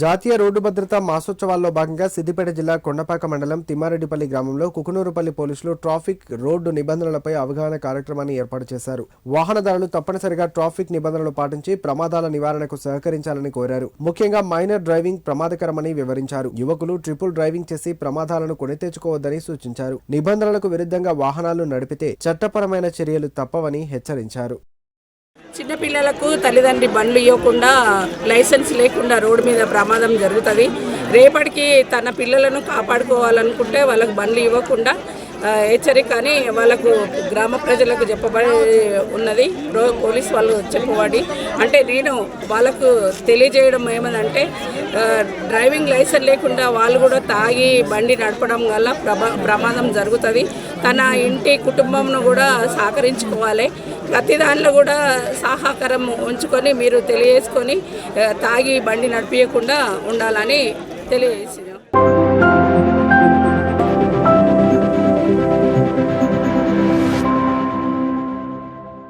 జాతీయ రోడ్డు భద్రతా మాసోత్సవాల్లో భాగంగా సిద్దిపేట జిల్లా కొండపాక మండలం తిమ్మారెడ్డిపల్లి గ్రామంలో కుకునూరుపల్లి పోలీసులు ట్రాఫిక్ రోడ్డు నిబంధనలపై అవగాహన కార్యక్రమాన్ని ఏర్పాటు చేశారు. వాహనదారులు తప్పనిసరిగా ట్రాఫిక్ నిబంధనలు పాటించి ప్రమాదాల నివారణకు సహకరించాలని కోరారు. ముఖ్యంగా మైనర్ డ్రైవింగ్ ప్రమాదకరమని వివరించారు. యువకులు ట్రిపుల్ డ్రైవింగ్ చేసి ప్రమాదాలను కొని తెచ్చుకోవద్దని సూచించారు. నిబంధనలకు విరుద్ధంగా వాహనాలు నడిపితే చట్టపరమైన చర్యలు తప్పవని హెచ్చరించారు. చిన్నపిల్లలకు తల్లిదండ్రి బండ్లు ఇవ్వకుండా లైసెన్స్ లేకుండా రోడ్డు మీద ప్రమాదం జరుగుతుంది. రేపటికి తన పిల్లలను కాపాడుకోవాలనుకుంటే వాళ్ళకు బండ్లు ఇవ్వకుండా హెచ్చరిక అని వాళ్ళకు గ్రామ ప్రజలకు చెప్పబడి ఉన్నది. పోలీస్ వాళ్ళు చెప్పబడి. అంటే నేను వాళ్ళకు తెలియజేయడం ఏమనంటే డ్రైవింగ్ లైసెన్స్ లేకుండా వాళ్ళు కూడా తాగి బండి నడపడం వల్ల ప్రమా ప్రమాదం జరుగుతుంది. తన ఇంటి కుటుంబంను కూడా సహకరించుకోవాలి. ప్రతి దానిలో కూడా సహకారం ఉంచుకొని మీరు తెలియజేసుకొని తాగి బండి నడిపించకుండా ఉండాలని తెలియజేసాను